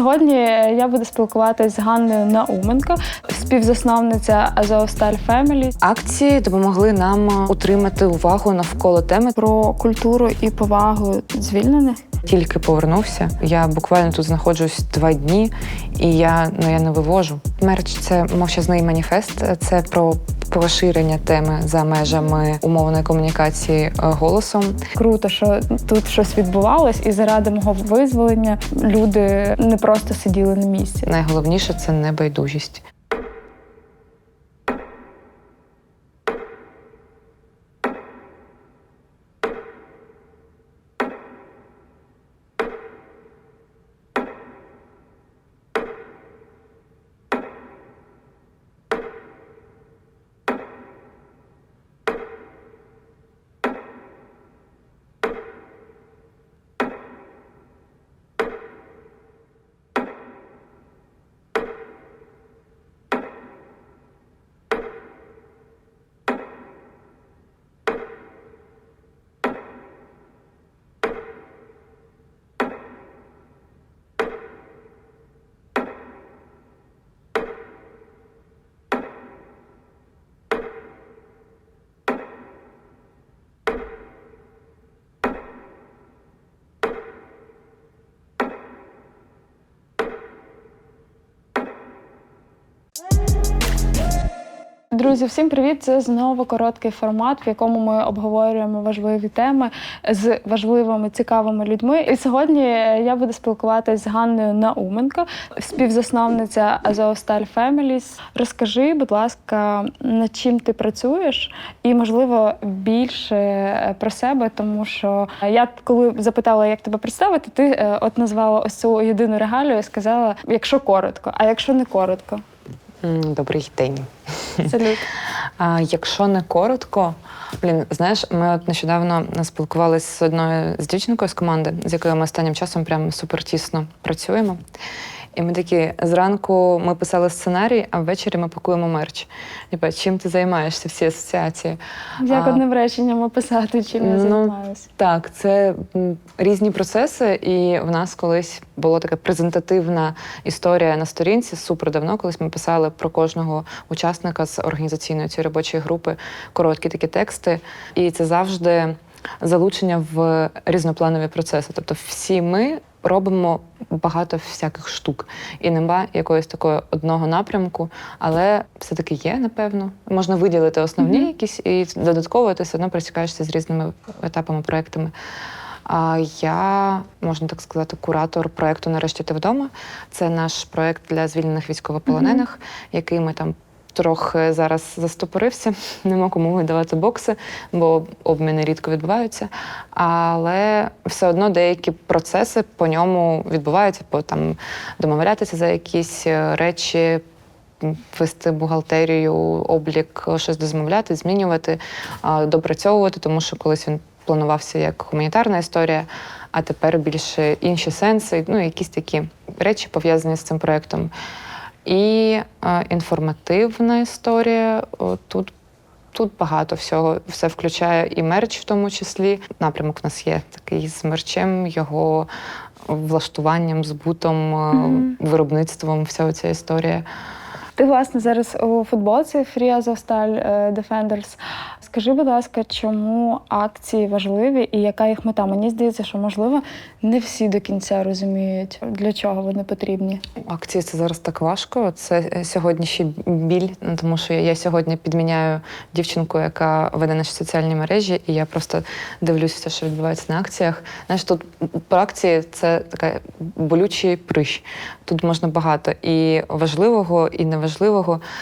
сьогодні я буду спілкуватися з Ганною Науменко, співзасновниця Azovstal Family, Акції допомогли нам утримати увагу навколо теми. про культуру і повагу звільнених. Тільки повернувся. Я буквально тут знаходжусь два дні, і я ну я не вивожу. Мерч це мовчазний маніфест. Це про поширення теми за межами умовної комунікації е, голосом. Круто, що тут щось відбувалось, і заради мого визволення люди не просто сиділи на місці. Найголовніше це небайдужість. Друзі, всім привіт! Це знову короткий формат, в якому ми обговорюємо важливі теми з важливими цікавими людьми. І сьогодні я буду спілкуватися з Ганною Науменко, співзасновниця Azovstal Families. Розкажи, будь ласка, над чим ти працюєш, і можливо більше про себе, тому що я коли запитала, як тебе представити, ти е, от назвала ось цю єдину регалію і сказала, якщо коротко, а якщо не коротко. Добрий день. Салют. А якщо не коротко, блін, знаєш, ми от нещодавно спілкувалися з одною з дівчинкою з команди, з якою ми останнім часом прям супер тісно працюємо. І ми такі зранку ми писали сценарій, а ввечері ми пакуємо мерч. Ніби чим ти займаєшся, всі асоціації. Як А, одним реченням описати, чим я ну, займаюся? Так, це різні процеси, і в нас колись була така презентативна історія на сторінці супер давно. Колись ми писали про кожного учасника з організаційної цієї робочої групи короткі такі тексти. І це завжди залучення в різнопланові процеси. Тобто, всі ми робимо багато всяких штук, і нема якоїсь такої одного напрямку, але все-таки є, напевно. Можна виділити основні Мгм. якісь, і додатково ти все одно пересікаєшся з різними етапами, проектами. А я, можна так сказати, куратор проекту Нарешті ти вдома. Це наш проект для звільнених військовополонених, який ми там трохи зараз застопорився. Нема кому видавати бокси, бо обміни рідко відбуваються. Але все одно деякі процеси по ньому відбуваються, бо там домовлятися за якісь е, речі. Вести бухгалтерію, облік, щось дозмовляти, змінювати, допрацьовувати, тому що колись він планувався як гуманітарна історія, а тепер більше інші сенси, ну якісь такі речі пов'язані з цим проєктом. І е, інформативна історія. О, тут, тут багато всього. Все включає і мерч, в тому числі. Напрямок у нас є такий з мерчем, його влаштуванням, збутом, Мгм. виробництвом, вся ця історія. Ти, власне, зараз у футболці Free Azovstal е, Defenders. Скажи, будь ласка, чому акції важливі і яка їх мета? Мені здається, що можливо не всі до кінця розуміють, для чого вони потрібні. Акції це зараз так важко. Це е, сьогодні ще біль, ну, тому що я сьогодні підміняю дівчинку, яка веде наші соціальні мережі, і я просто дивлюся все, що відбувається на акціях. Знаєш, тут про акції це така болючий прищ. Тут можна багато і важливого, і неважливого.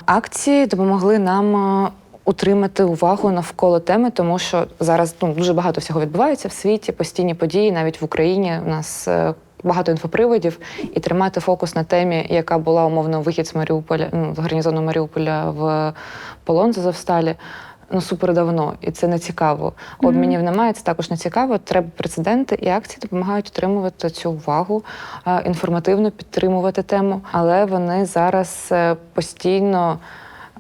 Акції допомогли нам. е, Утримати увагу навколо теми, тому що зараз ну, дуже багато всього відбувається в світі, постійні події, навіть в Україні. У нас е, багато інфоприводів, і тримати фокус на темі, яка була умовно вихід з Маріуполя, ну, гарнізону Маріуполя в полон з Азовсталі. Ну, супер давно, і це не цікаво. Обмінів немає, це також не цікаво. Треба прецеденти, і акції допомагають отримувати цю увагу, е, інформативно підтримувати тему. Але вони зараз е, постійно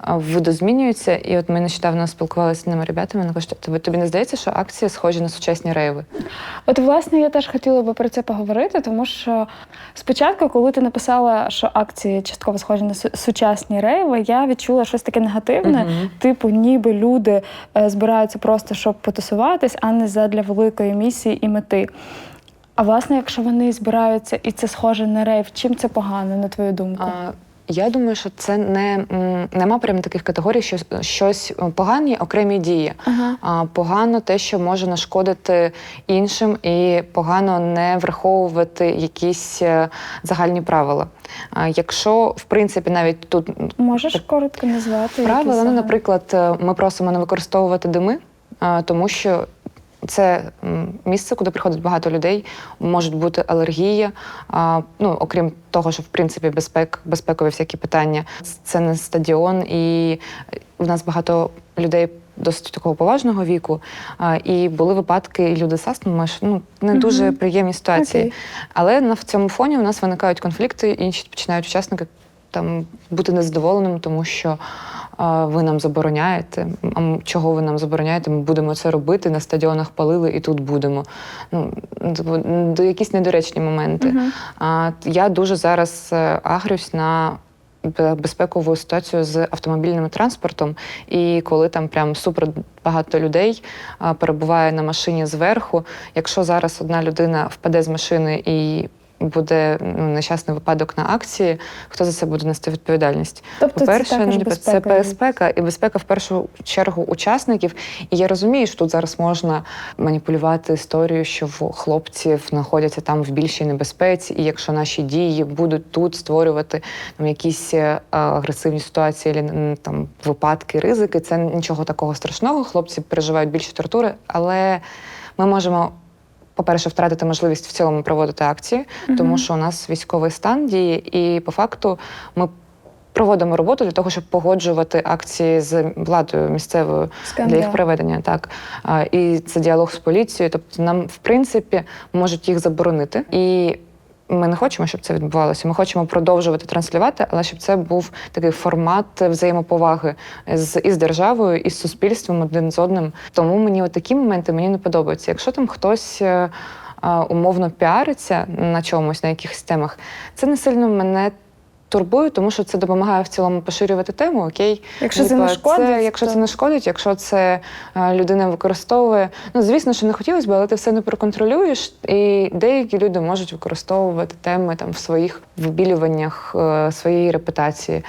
а, видозмінюються. І от ми нещодавно спілкувалися з ними ребятами. Вони кажуть, тобі, тобі не здається, що акції схожі на сучасні рейви? От, власне, я теж хотіла би про це поговорити, тому що спочатку, коли ти написала, що акції частково схожі на сучасні рейви, я відчула щось таке негативне. Мгм. Типу, ніби люди е, збираються просто щоб потусуватись, а не задля великої місії і мети. А власне, якщо вони збираються і це схоже на рейв, чим це погано, на твою думку? А, Я думаю, що це не нема прям таких категорій, що щось погані окремі дії. Ага. А погано те, що може нашкодити іншим, і погано не враховувати якісь е, загальні правила. А якщо в принципі навіть тут Можеш коротко назвати правила, якісь ну, наприклад, е, ми просимо не використовувати дими, тому що. Це місце, куди приходить багато людей, можуть бути алергії. А, ну, окрім того, що в принципі безпек, безпекові всякі питання. Це не стадіон, і в нас багато людей досить такого поважного віку. А, і були випадки, і люди з астмою, що, ну, не дуже приємні ситуації. Окей. Але на в цьому фоні у нас виникають конфлікти, інші починають учасники там бути незадоволеними, тому що а, ви нам забороняєте. А чого ви нам забороняєте? Ми будемо це робити на стадіонах палили і тут будемо. Ну типу, до якісь недоречні моменти. Мгм. А я дуже зараз е, агрюсь на безпекову ситуацію з автомобільним транспортом. І коли там прям супер багато людей перебуває на машині зверху. Якщо зараз одна людина впаде з машини і буде ну, нещасний випадок на акції, хто за це буде нести відповідальність? Тобто По-перше, це це безпека, і безпека в першу чергу учасників. І я розумію, що тут зараз можна маніпулювати історією, що в хлопців знаходяться там в більшій небезпеці, і якщо наші дії будуть тут створювати там якісь е, агресивні ситуації, там випадки, ризики, це нічого такого страшного. Хлопці переживають більше тортури, але ми можемо. По-перше, втратити можливість в цілому проводити акції, тому що у нас військовий стан діє, і по факту ми проводимо роботу для того, щоб погоджувати акції з владою місцевою для їх проведення. Так і це діалог з поліцією. Тобто, нам в принципі можуть їх заборонити. І ми не хочемо, щоб це відбувалося. Ми хочемо продовжувати транслювати, але щоб це був такий формат взаємоповаги з із державою, і з суспільством один з одним. Тому мені такі моменти мені не подобаються. Якщо там хтось. е, Умовно піариться на чомусь, на якихось темах, це не сильно мене турбує, тому що це допомагає в цілому поширювати тему. Окей, Якщо це не шкодить, якщо то- це не шкодить, якщо це е, людина використовує. Ну звісно, що не хотілося б, але ти все не проконтролюєш, і деякі люди можуть використовувати теми там в своїх вибілюваннях е, своєї репутації.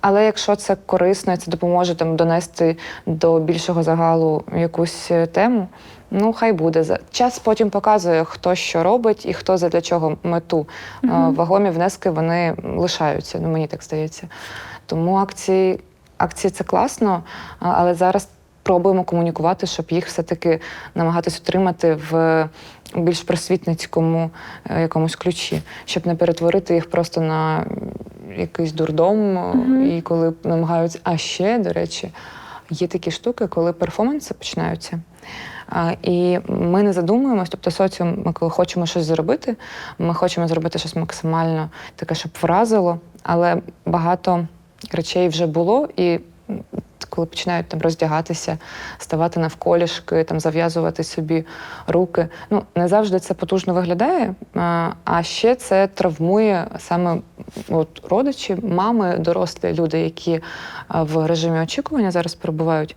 Але якщо це корисно, і це допоможе там донести до більшого загалу якусь е, тему. Ну, хай буде. За- Час потім показує, хто що робить і хто задля чого мету. Мгм. Вагомі внески вони лишаються, ну мені так здається. Тому акції, акції це класно, але зараз пробуємо комунікувати, щоб їх все-таки намагатись утримати в більш просвітницькому е, якомусь ключі, щоб не перетворити їх просто на якийсь дурдом. Мгм. І коли намагаються. А ще, до речі, є такі штуки, коли перформанси починаються. І ми не задумуємось, тобто соціум, ми коли хочемо щось зробити, ми хочемо зробити щось максимально таке, щоб вразило, але багато речей вже було, і коли починають там роздягатися, ставати навколішки, там зав'язувати собі руки. Ну не завжди це потужно виглядає, а, ще це травмує саме от, родичі, мами, дорослі люди, які в режимі очікування зараз перебувають.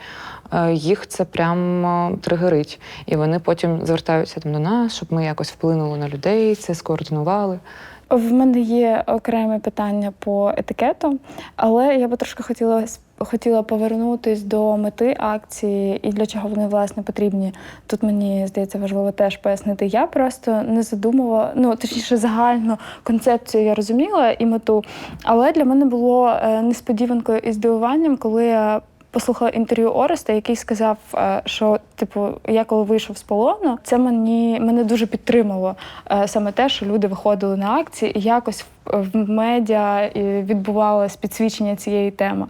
Їх це прямо тригерить, і вони потім звертаються там до нас, щоб ми якось вплинули на людей, це скоординували. В мене є окреме питання по етикету, але я би трошки хотіла хотіла повернутись до мети акції і для чого вони власне потрібні. Тут мені здається важливо теж пояснити. Я просто не задумувала, ну точніше, загальну концепцію я розуміла і мету, але для мене було е, несподіванкою і здивуванням, коли я. Послухала інтерв'ю Ореста, який сказав, е, що типу, я коли вийшов з полону, це мені мене дуже підтримало е, саме те, що люди виходили на акції і якось в медіа і відбувалось підсвічення цієї теми.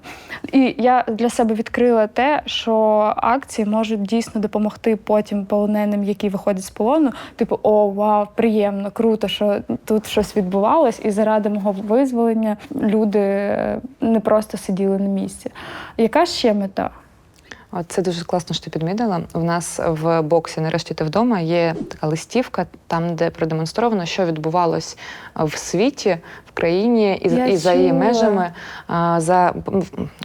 І я для себе відкрила те, що акції можуть дійсно допомогти потім полоненим, які виходять з полону. Типу, о, вау, приємно, круто, що тут щось відбувалось, і заради мого визволення люди е, не просто сиділи на місці. Яка ще мета? Це дуже класно, що ти підмітила. У нас в боксі нарешті ти вдома є така листівка, там де продемонстровано, що відбувалось в світі, в країні і, і за її межами а, за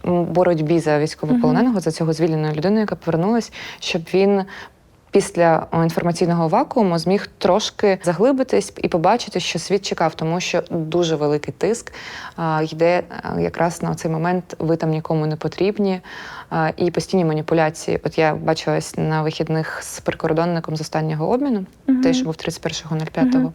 боротьбі за військовополоненого, за цього звільненої людини, яка повернулась, щоб він. Після інформаційного вакууму зміг трошки заглибитись і побачити, що світ чекав, тому що дуже великий тиск йде якраз на цей момент. Ви там нікому не потрібні, і постійні маніпуляції. От я бачилась на вихідних з прикордонником з останнього обміну, угу. той, що був 31.05. Мгм.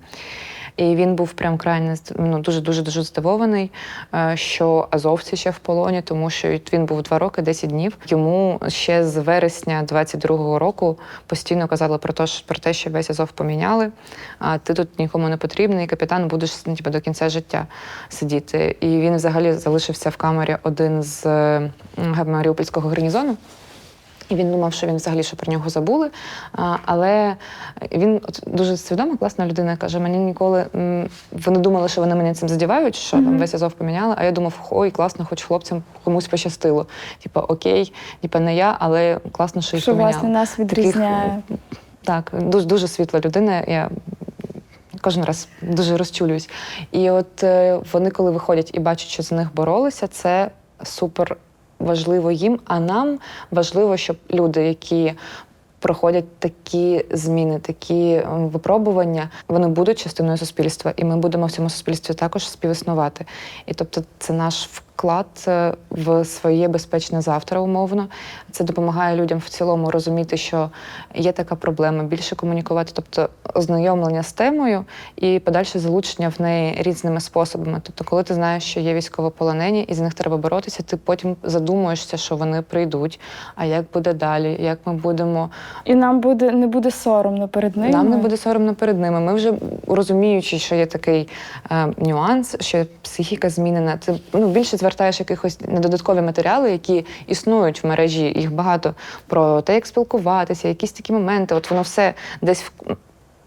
І він був прям крайне ну, дуже дуже дуже здивований, е, що азовці ще в полоні, тому що він був два роки, 10 днів. Йому ще з вересня 22-го року постійно казали про те, про те, що весь Азов поміняли. А ти тут нікому не потрібний, капітан будеш ну, типу, до кінця життя сидіти. І він взагалі залишився в камері один з Маріупольського гарнізону. І він думав, що він взагалі що про нього забули. Але він от дуже свідома, класна людина. Каже: мені ніколи вони думали, що вони мене цим задівають, що там весь Азов поміняли. А я думав, ой, класно, хоч хлопцям комусь пощастило. Типа, окей, типа не я, але класно, що їх Що поміняли. власне нас відрізняє? Так, дуже дуже світла людина. Я кожен раз дуже розчулююсь. І от е, вони, коли виходять і бачать, що за них боролися, це супер важливо їм. А нам важливо, щоб люди, які проходять такі зміни, такі випробування, вони будуть частиною суспільства, і ми будемо в цьому суспільстві також співіснувати. І тобто, це наш вклад е, в своє безпечне завтра, умовно. Це допомагає людям в цілому розуміти, що є така проблема, більше комунікувати, тобто ознайомлення з темою і подальше залучення в неї різними способами. Тобто, коли ти знаєш, що є військовополонені, і з них треба боротися, ти потім задумуєшся, що вони прийдуть. А як буде далі? Як ми будемо І нам буде не буде соромно перед ними. нам не буде соромно перед ними. Ми вже розуміючи, що є такий е, нюанс, що психіка змінена. Ти ну більше звертаєш якихось на додаткові матеріали, які існують в мережі. Їх багато про те, як спілкуватися, якісь такі моменти. От воно все десь в.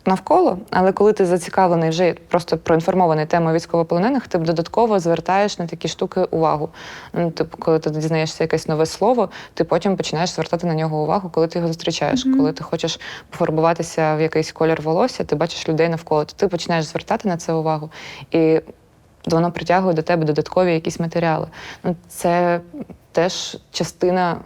Навколо, але коли ти зацікавлений вже просто проінформований темою військовополонених, ти додатково звертаєш на такі штуки увагу. Ну, типу, коли ти дізнаєшся якесь нове слово, ти потім починаєш звертати на нього увагу, коли ти його зустрічаєш. Мгм. Коли ти хочеш пофарбуватися в якийсь колір волосся, ти бачиш людей навколо, то ти починаєш звертати на це увагу. І воно притягує до тебе додаткові якісь матеріали. Ну, це теж частина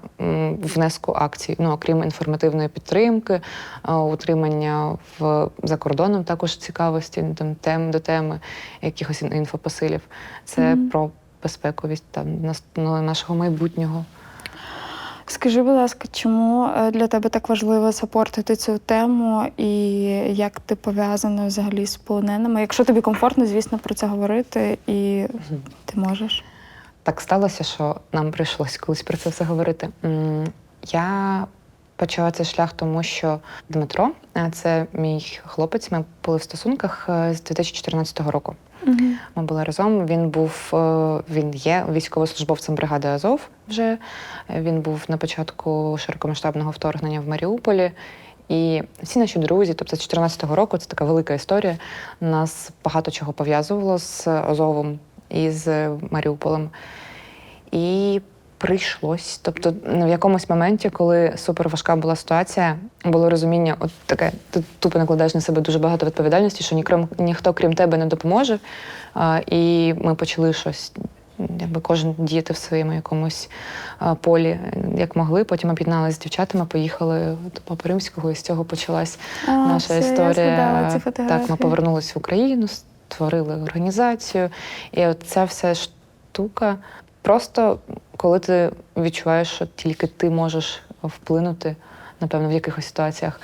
внеску акцій. Ну, окрім інформативної підтримки, утримання в за кордоном також цікавості там тем до теми, якихось інфопосилів. Це Мгм. про безпековість там ну, нашого майбутнього. Скажи, будь ласка, чому е, для тебе так важливо сапортити цю тему, і як ти пов'язана взагалі з полоненими? Якщо тобі комфортно, звісно, про це говорити, і ти можеш. Так сталося, що нам прийшлось колись про це все говорити. Я почала цей шлях, тому що Дмитро, це мій хлопець. Ми були в стосунках е, з 2014 року. Ми були разом. Він був е, він є військовослужбовцем бригади Азов. Вже Е, він був на початку широкомасштабного вторгнення в Маріуполі. І всі наші друзі, тобто з 2014 року, це така велика історія. Нас багато чого пов'язувало з Азовом і з Маріуполем. І прийшлось. Тобто, ну, в якомусь моменті, коли супер важка була ситуація, було розуміння, от таке, ти тупо накладаєш на себе дуже багато відповідальності, що ні, ніхто крім тебе не допоможе. А, і ми почали щось. Якби кожен діяти в своєму якомусь полі, як могли. Потім об'єдналися з дівчатами, поїхали до Папи Римського, і з цього почалась А, наша все, історія. Ці так, ми повернулися в Україну, створили організацію. І от ця вся штука. Просто коли ти відчуваєш, що тільки ти можеш вплинути, напевно, в якихось ситуаціях.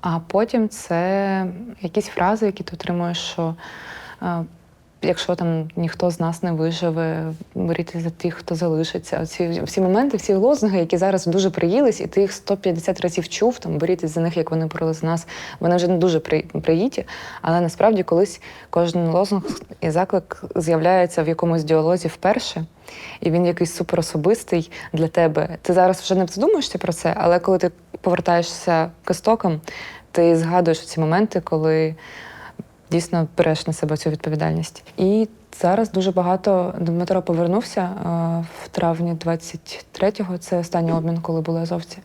А потім це якісь фрази, які ти отримуєш, що е, якщо там ніхто з нас не виживе, боріть за тих, хто залишиться. Ці всі моменти, всі лозунги, які зараз дуже приїлись, і ти їх 150 разів чув, там боріть за них, як вони боролись за нас. Вони вже не дуже при- приїті. Але насправді колись кожен лозунг і заклик з'являється в якомусь діалозі вперше. І він якийсь суперособистий для тебе. Ти зараз вже не задумуєшся про це, але коли ти повертаєшся к істокам, ти згадуєш ці моменти, коли дійсно береш на себе цю відповідальність. І зараз дуже багато Дмитро повернувся е, в травні 23-го. Це останній обмін, коли були азовці.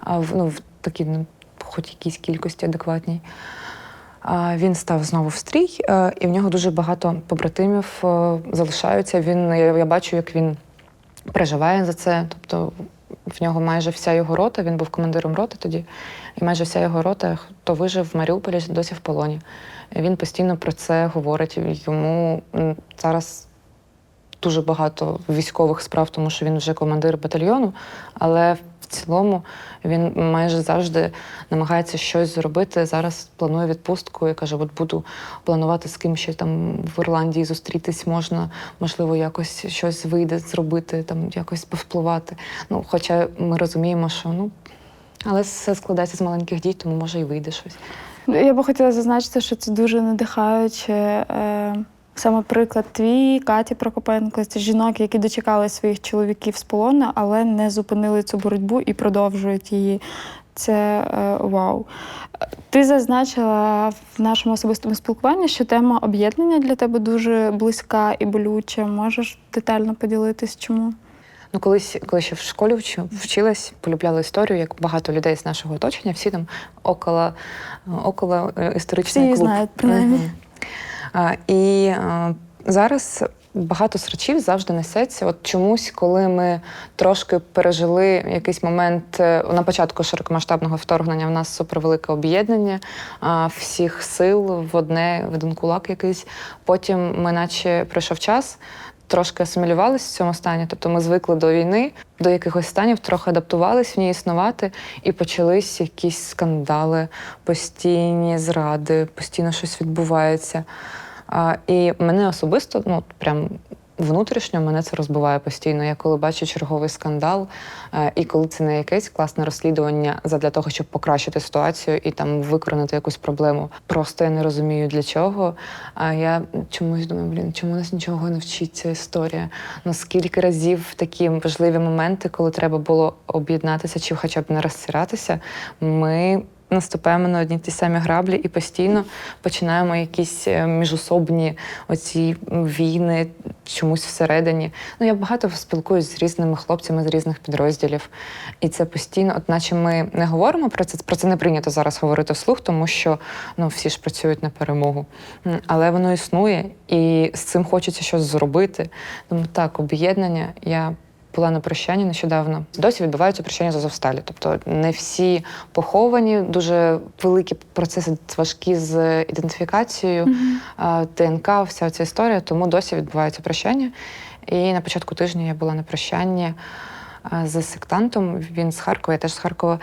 А в ну в такій, ну, хоч якійсь кількості адекватній. Він став знову в стрій, е, і в нього дуже багато побратимів е, залишаються. Він я, я бачу, як він переживає за це. Тобто в нього майже вся його рота, він був командиром роти тоді, і майже вся його рота, хто вижив в Маріуполі, досі в полоні. Він постійно про це говорить. Йому зараз дуже багато військових справ, тому що він вже командир батальйону, але в цілому він майже завжди намагається щось зробити. Зараз планує відпустку і каже: от буду планувати з ким ще там в Ірландії зустрітись можна, можливо, якось щось вийде зробити, там якось повпливати. Ну, хоча ми розуміємо, що ну. Але все складається з маленьких дій, тому може і вийде щось. Я би хотіла зазначити, що це дуже надихаюче. Саме приклад твій, Каті Прокопенко, це жінок, які дочекали своїх чоловіків з полону, але не зупинили цю боротьбу і продовжують її. Це е, вау. Ти зазначила в нашому особистому спілкуванні, що тема об'єднання для тебе дуже близька і болюча. Можеш детально поділитись, чому? Ну, колись, коли ще в школі вчу, вчилась, полюбляла історію, як багато людей з нашого оточення, всі там около, около е, історичний Всі клуб. знають, принаймні. Мгм. А, і зараз багато срачів завжди несеться. От чомусь, коли ми трошки пережили якийсь момент е, на початку широкомасштабного вторгнення, в нас супервелике об'єднання всіх сил в одне, в один кулак якийсь. Потім ми, наче пройшов час. Трошки асимілювалися в цьому стані, тобто ми звикли до війни, до якихось станів, трохи адаптувались в ній існувати, і почались якісь скандали, постійні зради, постійно щось відбувається. І мене особисто, ну прям внутрішньо мене це розбиває постійно. Я коли бачу черговий скандал, е, і коли це не якесь класне розслідування задля того, щоб покращити ситуацію і там викоренити якусь проблему. Просто я не розумію для чого. А я чомусь думаю, блін, чому нас нічого не вчить ця історія? Ну скільки разів в такі важливі моменти, коли треба було об'єднатися чи хоча б не розсиратися, ми. Наступаємо на одні ті самі граблі і постійно починаємо якісь е, міжособні оці війни чомусь всередині. Ну я багато спілкуюсь з різними хлопцями з різних підрозділів, і це постійно, от наче ми не говоримо про це. Про це не прийнято зараз говорити вслух, тому що ну всі ж працюють на перемогу. Але воно існує, і з цим хочеться щось зробити. Тому так, об'єднання я. Була на прощанні нещодавно. Досі відбуваються прощання з Азовсталі. Тобто не всі поховані, дуже великі процеси важкі з ідентифікацією, ТНК, ДНК, вся ця історія, тому досі відбуваються прощання. І на початку тижня я була на прощанні а, з сектантом. Він з Харкова, я теж з Харкова.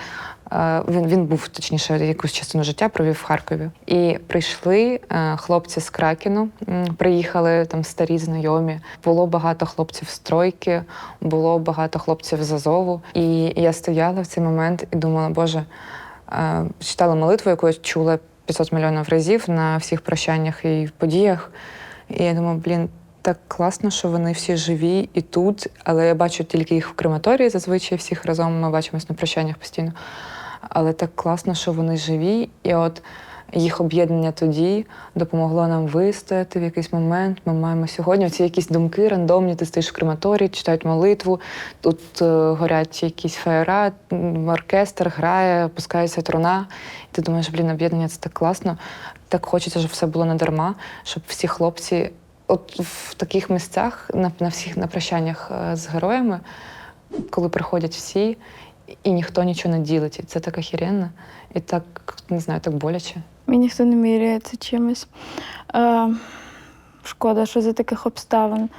Він, він був точніше якусь частину життя провів в Харкові. І прийшли е, хлопці з Кракену, приїхали там старі знайомі. Було багато хлопців з тройки, було багато хлопців з Азову. І я стояла в цей момент і думала, Боже, е, читала молитву, яку я чула 500 мільйонів разів на всіх прощаннях і подіях. І я думаю, блін, так класно, що вони всі живі і тут, але я бачу тільки їх в крематорії, зазвичай всіх разом ми бачимось на прощаннях постійно. Але так класно, що вони живі, і от їх об'єднання тоді допомогло нам вистояти в якийсь момент. Ми маємо сьогодні ці якісь думки рандомні. Ти стоїш в крематорії, читають молитву, тут е, горять якісь фаєра, оркестр грає, опускається труна. І ти думаєш, блін, об'єднання це так класно. Так хочеться, щоб все було не дарма, щоб всі хлопці, от в таких місцях, на, на всіх на прощаннях е, з героями, коли приходять всі, і ніхто нічого не ділить. І це так охеренно, і так, не знаю, так боляче. І ніхто не міряється чимось. Е, шкода, що за таких обставин.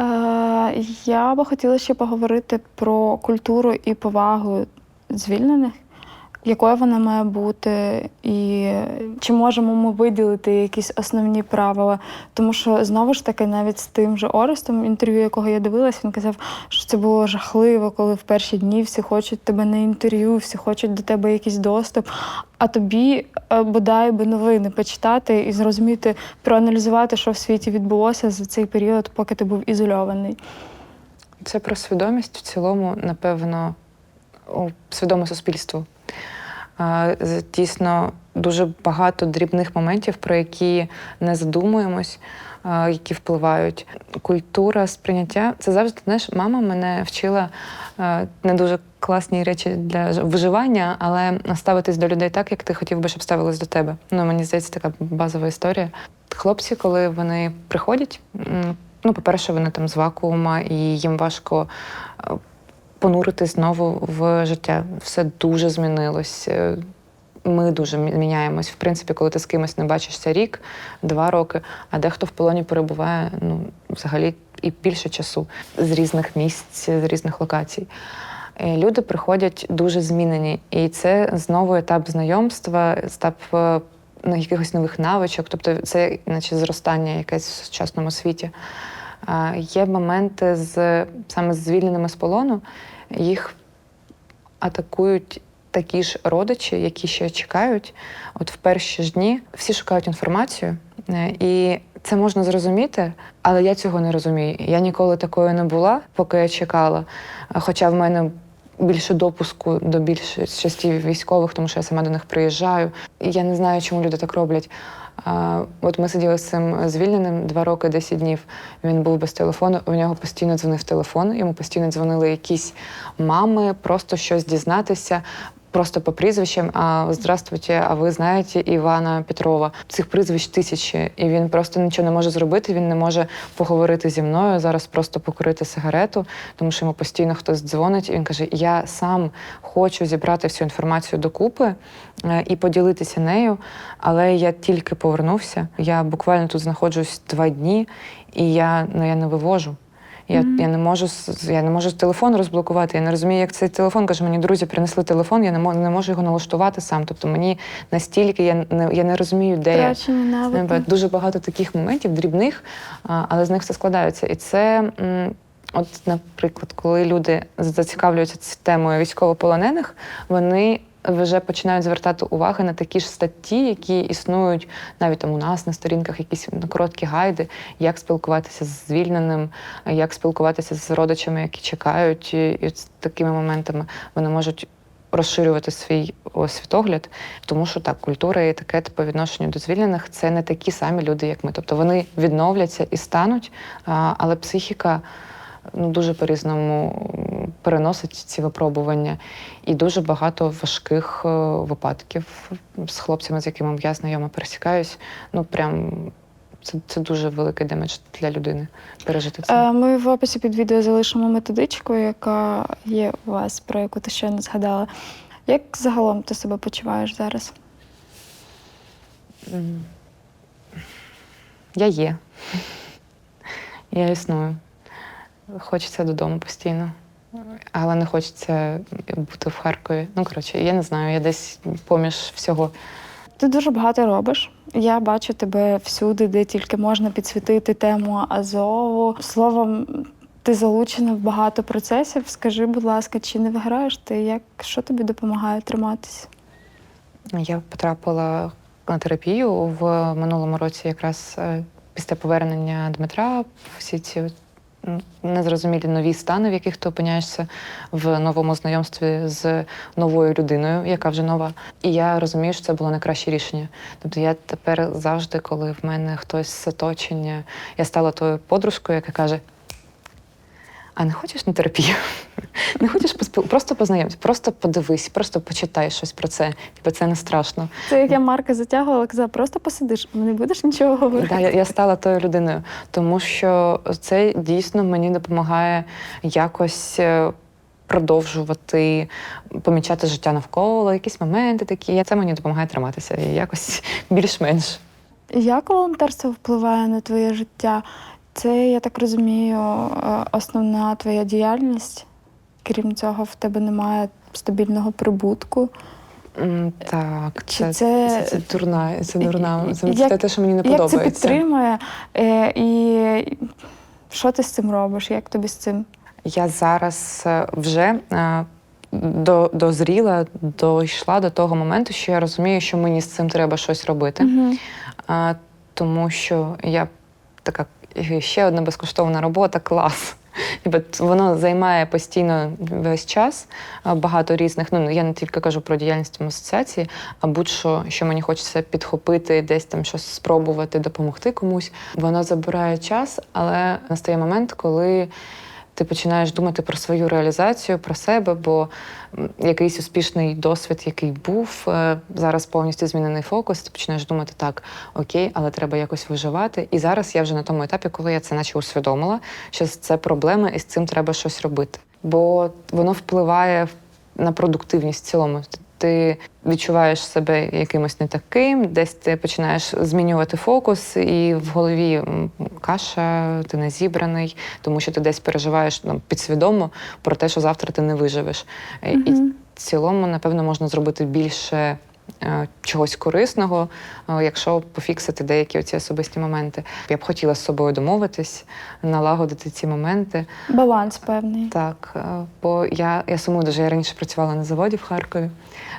Е, я би хотіла ще поговорити про культуру і повагу звільнених. Якою вона має бути, і чи можемо ми виділити якісь основні правила. Тому що знову ж таки, навіть з тим же Орестом, інтерв'ю, якого я дивилась, він казав, що це було жахливо, коли в перші дні всі хочуть тебе на інтерв'ю, всі хочуть до тебе якийсь доступ. А тобі е, бодай би новини почитати і зрозуміти, проаналізувати, що в світі відбулося за цей період, поки ти був ізольований. Це про свідомість в цілому, напевно, у свідоме суспільство. Дійсно, дуже багато дрібних моментів, про які не задумуємось, які впливають. Культура сприйняття це завжди знаєш, мама мене вчила не дуже класні речі для виживання, але ставитись до людей так, як ти хотів би, щоб ставились до тебе. Ну, мені здається, така базова історія. Хлопці, коли вони приходять, ну, по-перше, вони там з вакуума, і їм важко понуритись знову в життя. Все дуже змінилось. Е, Ми дуже міняємось. В принципі, коли ти з кимось не бачишся рік, два роки, а дехто в полоні перебуває ну, взагалі і більше часу з різних місць, з різних локацій. Е, Люди приходять дуже змінені, і це знову етап знайомства, етап е, ну, якихось нових навичок, тобто це наче зростання якесь в сучасному світі. Є моменти з саме з звільненими з полону, їх атакують такі ж родичі, які ще чекають. От в перші ж дні всі шукають інформацію, е, і це можна зрозуміти, але я цього не розумію. Я ніколи такою не була, поки я чекала. Хоча в мене більше допуску до більшості військових, тому що я сама до них приїжджаю. І я не знаю, чому люди так роблять. От ми сиділи з цим звільненим два роки, 10 днів. Він був без телефону. У нього постійно дзвонив телефон. Йому постійно дзвонили якісь мами, просто щось дізнатися. Просто по прізвищам, а здравствуйте, а ви знаєте Івана Петрова. Цих прізвищ тисячі, і він просто нічого не може зробити. Він не може поговорити зі мною зараз, просто покурити сигарету, тому що йому постійно хтось дзвонить. І він каже: Я сам хочу зібрати всю інформацію докупи е, і поділитися нею. Але я тільки повернувся. Я буквально тут знаходжусь два дні, і я ну я не вивожу. Я, Мгм. я не можу я не можу телефон розблокувати. Я не розумію, як цей телефон каже, мені друзі принесли телефон, я не можу, не можу його налаштувати сам. Тобто мені настільки я не я не розумію, де я. Навики. Дуже багато таких моментів, дрібних, але з них все складається. І це, от, наприклад, коли люди зацікавлюються темою військовополонених, вони вже починають звертати увагу на такі ж статті, які існують навіть там у нас на сторінках, якісь короткі гайди, як спілкуватися з звільненим, як спілкуватися з родичами, які чекають, і з такими моментами вони можуть розширювати свій світогляд, тому що так, культура і етикет по відношенню до звільнених це не такі самі люди, як ми. Тобто вони відновляться і стануть, але психіка ну, дуже по-різному переносить ці випробування. І дуже багато важких е, випадків з хлопцями, з якими я знайома пересікаюсь. Ну прям це, це дуже великий демедж для людини пережити це. Е, Ми в описі під відео залишимо методичку, яка є у вас, про яку ти щойно згадала. Як загалом ти себе почуваєш зараз? Я є. Я існую. Хочеться додому постійно. Але не хочеться бути в Харкові. Ну, коротше, я не знаю, я десь поміж всього. Ти дуже багато робиш. Я бачу тебе всюди, де тільки можна підсвітити тему Азову. Словом, ти залучена в багато процесів. Скажи, будь ласка, чи не виграєш ти? Як що тобі допомагає триматися? Я потрапила на терапію в минулому році, якраз е, після повернення Дмитра. Всі ці незрозумілі нові стани, в яких ти опиняєшся в новому знайомстві з новою людиною, яка вже нова. І я розумію, що це було найкраще рішення. Тобто я тепер завжди, коли в мене хтось з оточення, я стала тою подружкою, яка каже: а не хочеш на терапію? Не хочеш поспіл... просто познайомся, просто подивись, просто почитай щось про це. Типу, це не страшно. Це як я Марка затягувала, казала, просто посидиш, не будеш нічого говорити. Да, я, я стала тою людиною, тому що це дійсно мені допомагає якось е, продовжувати помічати життя навколо, якісь моменти такі. Це мені допомагає триматися і якось більш-менш. Як волонтерство впливає на твоє життя? Це, я так розумію, е, основна твоя діяльність. Крім цього, в тебе немає стабільного прибутку. Так, Чи це, це- це, це дурна, це дурна. Це, Як- те, що мені не Як це підтримує? Е, і що ти з цим робиш? Як тобі з цим? Я зараз е, вже е, до, дозріла, дійшла до того моменту, що я розумію, що мені з цим треба щось робити. Мгм. А, тому що я така «Е, ще одна безкоштовна робота, клас. Воно займає постійно весь час багато різних. Ну я не тільки кажу про діяльність асоціації, а будь-що, що мені хочеться підхопити, десь там щось спробувати, допомогти комусь. Воно забирає час, але настає момент, коли ти починаєш думати про свою реалізацію, про себе, бо якийсь успішний досвід, який був, е, зараз повністю змінений фокус. Ти починаєш думати так, окей, але треба якось виживати. І зараз я вже на тому етапі, коли я це наче усвідомила, що це проблема, і з цим треба щось робити. Бо воно впливає на продуктивність в цілому. Ти відчуваєш себе якимось не таким, десь ти починаєш змінювати фокус, і в голові каша, ти не зібраний, тому що ти десь переживаєш там, підсвідомо про те, що завтра ти не виживеш. Е, І в цілому, напевно, можна зробити більше чогось корисного, е, якщо пофіксити деякі оці особисті моменти. Я б хотіла з собою домовитись, налагодити ці моменти. Баланс певний. Так, е, бо я, я сумую дуже. Я раніше працювала на заводі в Харкові,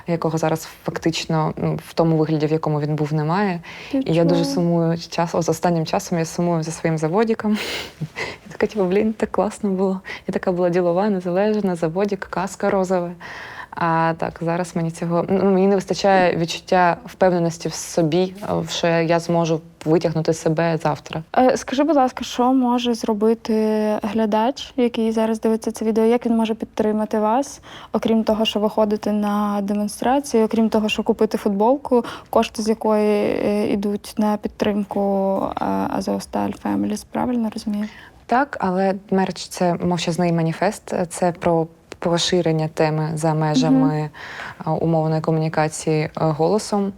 якого зараз фактично ну, в тому вигляді, в якому він був, немає. І я дуже сумую час. З останнім часом я сумую за своїм заводіком. Я така, типу, блін, так класно було. Я така була ділова, незалежна, заводік, казка розова. А так, зараз мені цього ну, мені не вистачає відчуття впевненості в собі, що я зможу витягнути себе завтра. Е, Скажи, будь ласка, що може зробити глядач, який зараз дивиться це відео? Як він може підтримати вас, окрім того, що ви ходите на демонстрацію, окрім того, що купити футболку, кошти з якої е, йдуть на підтримку Азовсталь Families, правильно розумію? Так, але мерч це мовчазний маніфест. Це про поширення теми за межами а, умовної комунікації голосом.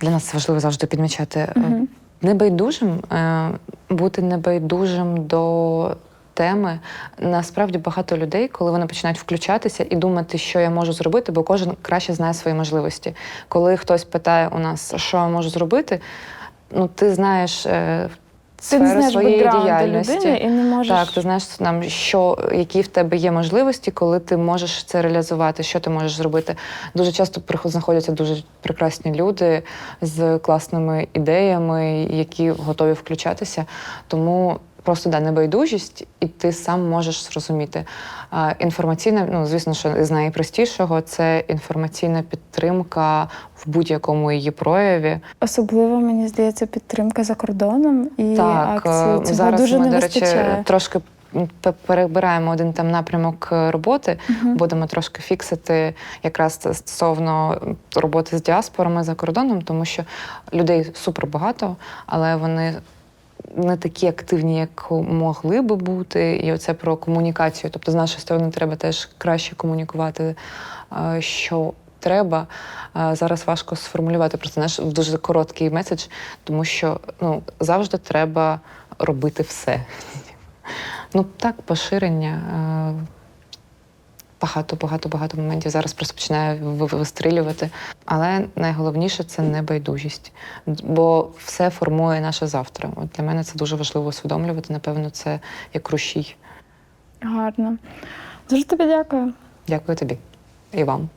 Для нас важливо завжди підмічати е, Мгм. небайдужим, е, бути небайдужим до. Теми насправді багато людей, коли вони починають включатися і думати, що я можу зробити, бо кожен краще знає свої можливості. Коли хтось питає у нас, що я можу зробити, ну ти знаєш е, Ти не знаєш своєї діяльності. людини і не можеш. Так, ти знаєш нам, що які в тебе є можливості, коли ти можеш це реалізувати, що ти можеш зробити. Дуже часто знаходяться дуже прекрасні люди з класними ідеями, які готові включатися. Тому просто да, небайдужість, і ти сам можеш зрозуміти. А, інформаційна, ну звісно, що з найпростішого це інформаційна підтримка в будь-якому її прояві. Особливо, мені здається, підтримка за кордоном і Так, акції. е, Цього зараз дуже ми, не до речі, вистачає. трошки перебираємо один там напрямок е, роботи. Мгм. Будемо трошки фіксити якраз стосовно роботи з діаспорами за кордоном, тому що людей супер багато, але вони. Не такі активні, як могли би бути, і оце про комунікацію. Тобто, з нашої сторони, треба теж краще комунікувати, е, що треба. Е, Зараз важко сформулювати просто знаєш, в дуже короткий меседж, тому що ну, завжди треба робити все. Ну так, поширення. Багато, багато, багато моментів зараз просто починає вистрілювати. Але найголовніше це небайдужість, бо все формує наше завтра. От для мене це дуже важливо усвідомлювати. Напевно, це як рушій. Гарно. Дуже тобі дякую. Дякую тобі і вам.